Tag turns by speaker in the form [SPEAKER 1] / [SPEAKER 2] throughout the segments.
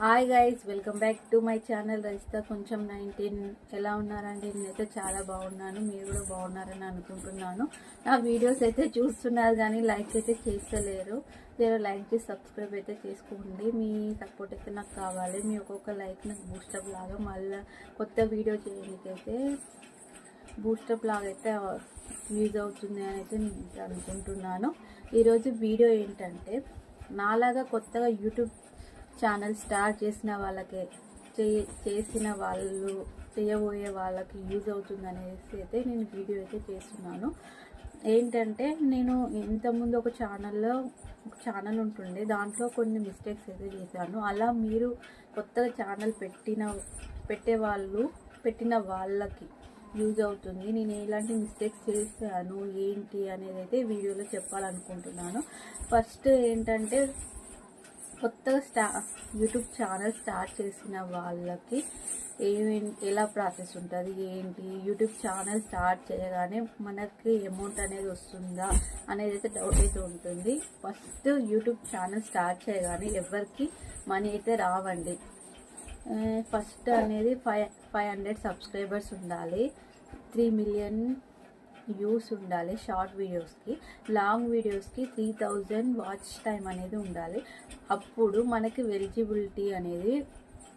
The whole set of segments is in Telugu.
[SPEAKER 1] Hi guys welcome back to my channel Rajitha కొంచెం నైన్టీన్ ఎలా ఉన్నారండి? నేనైతే చాలా బాగున్నాను. మీరు కూడా బాగున్నారని అనుకుంటున్నాను. నా వీడియోస్ అయితే చూస్తున్నారు కానీ లైక్ అయితే చేస్తలేరు. మీరు లైక్ చేసి సబ్స్క్రైబ్ అయితే చేసుకోండి. మీ సపోర్ట్ అయితే నాకు కావాలి. మీ ఒక్కొక్క లైక్ నాకు బూస్టప్ లాగా మళ్ళీ కొత్త వీడియో చేయడానికైతే బూస్టప్ లాగా అయితే యూజ్ అవుతుంది అని అయితే నేను అనుకుంటున్నాను. ఈరోజు వీడియో ఏంటంటే నాలాగా కొత్తగా యూట్యూబ్ ఛానల్ స్టార్ట్ చేసిన వాళ్ళకే చే- చేసిన వాళ్ళు చేయబోయే వాళ్ళకి యూజ్ అవుతుంది అనేసి అయితే నేను వీడియో అయితే చేస్తున్నాను. ఏంటంటే నేను ఇంతకుముందు ఒక ఛానల్లో ఒక ఛానల్ ఉంటుండే దాంట్లో కొన్ని మిస్టేక్స్ అయితే చేశాను. అలా మీరు కొత్తగా ఛానల్ పెట్టిన పెట్టే వాళ్ళు పెట్టిన వాళ్ళకి యూజ్ అవుతుంది. నేను ఎలాంటి మిస్టేక్స్ చేశాను ఏంటి అనేది అయితే వీడియోలో చెప్పాలనుకుంటున్నాను. ఫస్ట్ ఏంటంటే కొత్తగా స్టా యూట్యూబ్ ఛానల్ స్టార్ట్ చేసిన వాళ్ళకి ఏమి ఎలా ప్రాసెస్ ఉంటుంది ఏంటి? యూట్యూబ్ ఛానల్ స్టార్ట్ చేయగానే మనకి అమౌంట్ అనేది వస్తుందా అనేది అయితే డౌట్ అయితే ఉంటుంది. ఫస్ట్ యూట్యూబ్ ఛానల్ స్టార్ట్ చేయగానే ఎవరికి మనీ అయితే రావండి. ఫస్ట్ అనేది ఫైవ్ ఫైవ్ హండ్రెడ్ సబ్స్క్రైబర్స్ ఉండాలి. త్రీ మిలియన్ వ్యూస్ ఉండాలి షార్ట్ వీడియోస్కి. లాంగ్ వీడియోస్కి త్రీ థౌజండ్ వాచ్ టైం అనేది ఉండాలి. అప్పుడు మనకి వెలిజిబిలిటీ అనేది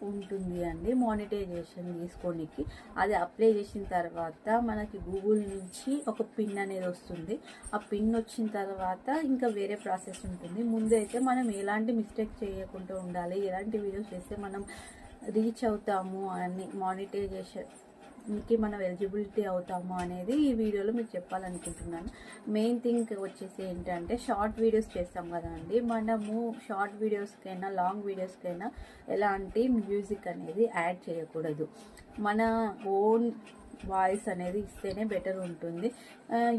[SPEAKER 1] ఉంటుంది అండి. మానిటైజేషన్ తీసుకోనికి. అది అప్లై చేసిన తర్వాత మనకి గూగుల్ నుంచి ఒక పిన్ అనేది వస్తుంది. ఆ పిన్ వచ్చిన తర్వాత ఇంకా వేరే ప్రాసెస్ ఉంటుంది. ముందైతే మనం ఎలాంటి మిస్టేక్ చేయకుండా ఉండాలి. ఎలాంటి వీడియోస్ చేస్తే మనం రీచ్ అవుతాము అని మానిటైజేషన్ కి మనం ఎలిజిబిలిటీ అవుతాము అనేది ఈ వీడియోలో మీకు చెప్పాలనుకుంటున్నాను. మెయిన్ థింగ్ వచ్చేసి ఏంటంటే షార్ట్ వీడియోస్ చేస్తాం కదా అండి. మనము షార్ట్ వీడియోస్కైనా లాంగ్ వీడియోస్కైనా ఎలాంటి మ్యూజిక్ అనేది యాడ్ చేయకూడదు. మన ఓన్ వాయిస్ అనేది ఇస్తేనే బెటర్ ఉంటుంది.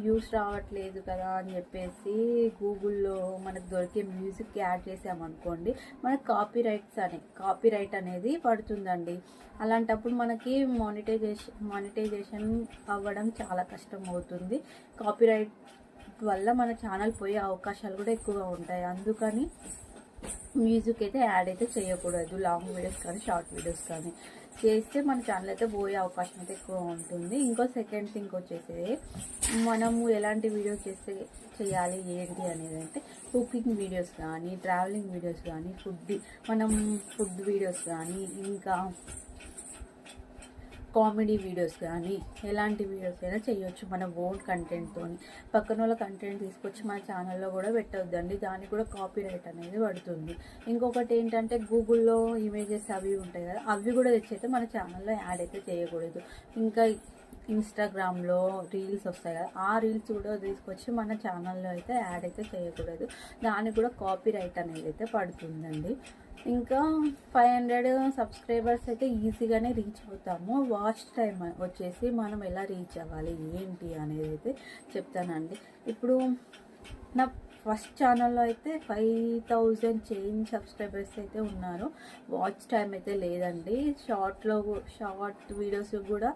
[SPEAKER 1] యూస్ రావట్లేదు కదా అని చెప్పేసి గూగుల్లో మనకు దొరికే మ్యూజిక్ యాడ్ చేసామనుకోండి మనకు కాపీ రైట్స్ అనే కాపీ రైట్ అనేది పడుతుందండి. అలాంటప్పుడు మనకి మానిటైజేషన్ మానిటైజేషన్ అవ్వడం చాలా కష్టం అవుతుంది. కాపీ రైట్ వల్ల మన ఛానల్ పోయే అవకాశాలు కూడా ఎక్కువగా ఉంటాయి. అందుకని మ్యూజిక్ అయితే యాడ్ అయితే చేయకూడదు. లాంగ్ వీడియోస్ కానీ షార్ట్ వీడియోస్ కానీ. చేస్తే మన ఛానల్ అయితే పోయే అవకాశం అయితే ఎక్కువ ఉంటుంది. ఇంకో సెకండ్ థింగ్ వచ్చేసి మనము ఎలాంటి వీడియోస్ చేస్తే చేయాలి ఏంటి అనేది అంటే కుకింగ్ వీడియోస్ కానీ ట్రావెలింగ్ వీడియోస్ కానీ ఫుడ్ మనం ఫుడ్ వీడియోస్ కానీ ఇంకా కామెడీ వీడియోస్ కానీ ఎలాంటి వీడియోస్ అయినా చేయొచ్చు మన ఓన్ కంటెంట్తో పక్కన వాళ్ళ కంటెంట్ తీసుకొచ్చి మన ఛానల్లో కూడా పెట్టొద్దండి. దానికి కూడా కాపీ రైట్ అనేది పడుతుంది. ఇంకొకటి ఏంటంటే గూగుల్లో ఇమేజెస్ అవి ఉంటాయి కదా అవి కూడా తెచ్చైతే మన ఛానల్లో యాడ్ అయితే చేయకూడదు. ఇంకా ఇన్స్టాగ్రామ్లో రీల్స్ వస్తాయి కదా ఆ రీల్స్ కూడా తీసుకొచ్చి మన ఛానల్లో అయితే యాడ్ అయితే చేయకూడదు. దానికి కూడా కాపీ రైట్ అనేది అయితే పడుతుందండి. ఇంకా ఫైవ్ హండ్రెడ్ సబ్స్క్రైబర్స్ అయితే ఈజీగానే రీచ్ అవుతాము. వాచ్ టైం వచ్చేసి మనం ఎలా రీచ్ అవ్వాలి ఏంటి అనేది అయితే చెప్తానండి. ఇప్పుడు నా ఫస్ట్ ఛానల్లో అయితే ఫైవ్ థౌజండ్ చేంజ్ సబ్స్క్రైబర్స్ అయితే ఉన్నారు. వాచ్ టైం అయితే లేదండి. షార్ట్లో షార్ట్ వీడియోస్ కూడా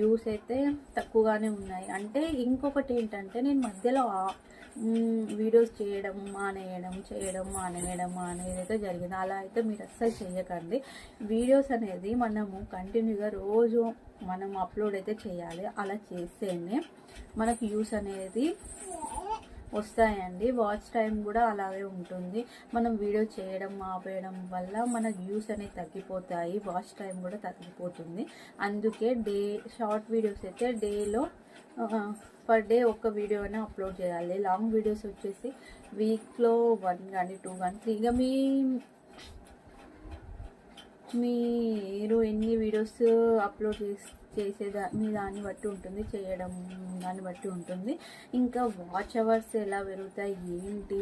[SPEAKER 1] యూస్ అయితే తక్కువగానే ఉన్నాయి. అంటే ఇంకొకటి ఏంటంటే నేను మధ్యలో వీడియోస్ చేయడం మానేయడం చేయడం మానేయడం అనేది అయితే జరిగింది. అలా అయితే మీరు అస్సలు చేయకండి వీడియోస్ అనేది మనము కంటిన్యూగా రోజు మనం అప్లోడ్ అయితే చేయాలి. అలా చేస్తేనే మనకు యూస్ అనేది వస్తాయండి. వాచ్ టైం కూడా అలాగే ఉంటుంది. మనం వీడియో చేయడం ఆపేయడం వల్ల మన వ్యూస్ అనేవి తగ్గిపోతాయి. వాచ్ టైం కూడా తగ్గిపోతుంది. అందుకే డే షార్ట్ వీడియోస్ అయితే డేలో పర్ డే ఒక వీడియో అయినా అప్లోడ్ చేయాలి. లాంగ్ వీడియోస్ వచ్చేసి వీక్లో వన్ కానీ టూ కానీ త్రీ ఇక మీ మీరు ఎన్ని వీడియోస్ అప్లోడ్ చేసి చేసేదా మీ దాన్ని బట్టి ఉంటుంది చేయడం దాన్ని బట్టి ఉంటుంది. ఇంకా వాచ్ అవర్స్ ఎలా పెరుగుతాయి ఏంటి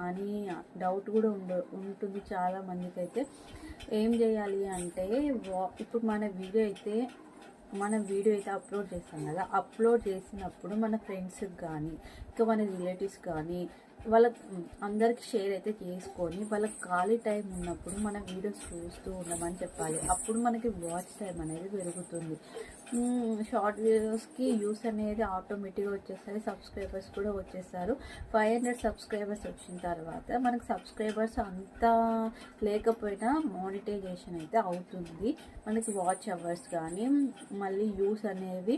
[SPEAKER 1] అని డౌట్ కూడా ఉండ ఉంటుంది చాలా మందికి అయితే ఏం చేయాలి అంటే వా- ఇప్పుడు మన వీడియో అయితే మన వీడియో అయితే అప్లోడ్ చేస్తాం కదా అప్లోడ్ చేసినప్పుడు మన ఫ్రెండ్స్కి కానీ ఇంకా మన రిలేటివ్స్ కానీ వాళ్ళ అందరికి షేర్ అయితే చేసుకొని వాళ్ళకి ఖాళీ టైం ఉన్నప్పుడు మన వీడియోస్ చూస్తూ ఉండమని చెప్పాలి. అప్పుడు మనకి వాచ్ టైం అనేది పెరుగుతుంది. షార్ట్ వీడియోస్కి యూస్ అనేది ఆటోమేటిక్గా వచ్చేస్తారు సబ్స్క్రైబర్స్ కూడా వచ్చేస్తారు. ఫైవ్ హండ్రెడ్ సబ్స్క్రైబర్స్ వచ్చిన తర్వాత మనకి సబ్స్క్రైబర్స్ అంతా లేకపోయినా మానిటైజేషన్ అయితే అవుతుంది. మనకి వాచ్ అవర్స్ కానీ మళ్ళీ యూస్ అనేవి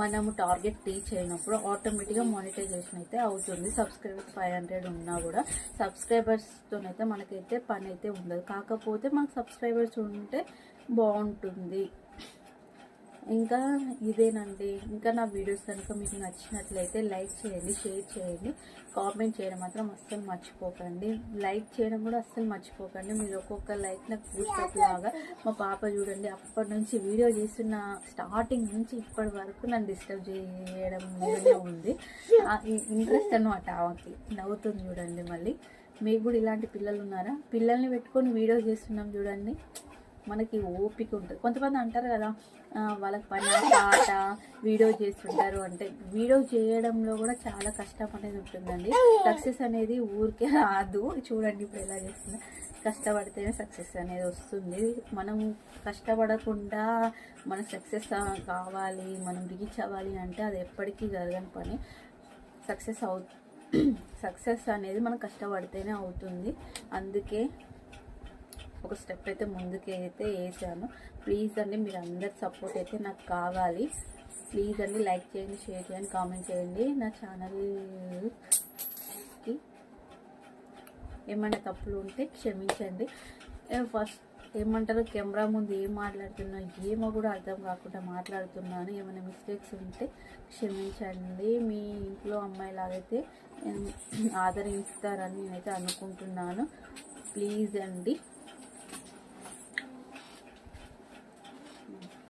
[SPEAKER 1] మనము టార్గెట్ రీచ్ అయినప్పుడు ఆటోమేటిక్గా మానిటైజేషన్ అయితే అవుతుంది. సబ్స్క్రైబర్స్ ఫైవ్ హండ్రెడ్ ఉన్నా కూడా సబ్స్క్రైబర్స్తోనైతే మనకైతే పని అయితే ఉండదు. కాకపోతే మనకు సబ్స్క్రైబర్స్ ఉంటే బాగుంటుంది. ఇంకా ఇదేనండి. ఇంకా నా వీడియోస్ కనుక మీకు నచ్చినట్లయితే లైక్ చేయండి షేర్ చేయండి. కామెంట్ చేయడం మాత్రం అస్సలు మర్చిపోకండి. లైక్ చేయడం కూడా అస్సలు మర్చిపోకండి. మీరు ఒక్కొక్క లైక్ నాకు బూస్టప్ లాగా మా పాప చూడండి. అప్పటి నుంచి వీడియో చేస్తున్న స్టార్టింగ్ నుంచి ఇప్పటి వరకు నన్ను డిస్టర్బ్ చేయడం ఉంది. ఇంట్రెస్ట్ అనమాట ఆమెకి. నవ్వుతుంది చూడండి మళ్ళీ. మీకు కూడా ఇలాంటి పిల్లలు ఉన్నారా? పిల్లల్ని పెట్టుకొని వీడియో చేస్తున్నాం చూడండి. మనకి ఓపిక ఉంటుంది. కొంతమంది అంటారు కదా వాళ్ళకి పని పాట వీడియో చేస్తుంటారు అంటే వీడియో చేయడంలో కూడా చాలా కష్టం అనేది ఉంటుందండి. సక్సెస్ అనేది ఊరికే రాదు. చూడండి ఇప్పుడు ఎలా చేస్తున్నా. కష్టపడితేనే సక్సెస్ అనేది వస్తుంది. మనం కష్టపడకుండా మన సక్సెస్ కావాలి మనం రీచ్ అవ్వాలి అంటే అది ఎప్పటికీ జరగని పని. సక్సెస్ అవు సక్సెస్ అనేది మనం కష్టపడితేనే అవుతుంది. అందుకే ఒక స్టెప్ అయితే ముందుకే అయితే వేసాను. ప్లీజ్ అండి మీరు అందరి సపోర్ట్ అయితే నాకు కావాలి. ప్లీజ్ అండి లైక్ చేయండి షేర్ చేయండి కామెంట్ చేయండి. నా ఛానల్కి ఏమైనా తప్పులు ఉంటే క్షమించండి. ఫస్ట్ ఏమంటారు? కెమెరా ముందు ఏం మాట్లాడుతున్నా ఏమో కూడా అర్థం కాకుండా మాట్లాడుతున్నాను. ఏమైనా మిస్టేక్స్ ఉంటే క్షమించండి. మీ ఇంట్లో అమ్మాయిలాగైతే ఆదరిస్తారని నేనైతే అనుకుంటున్నాను. ప్లీజ్ అండి.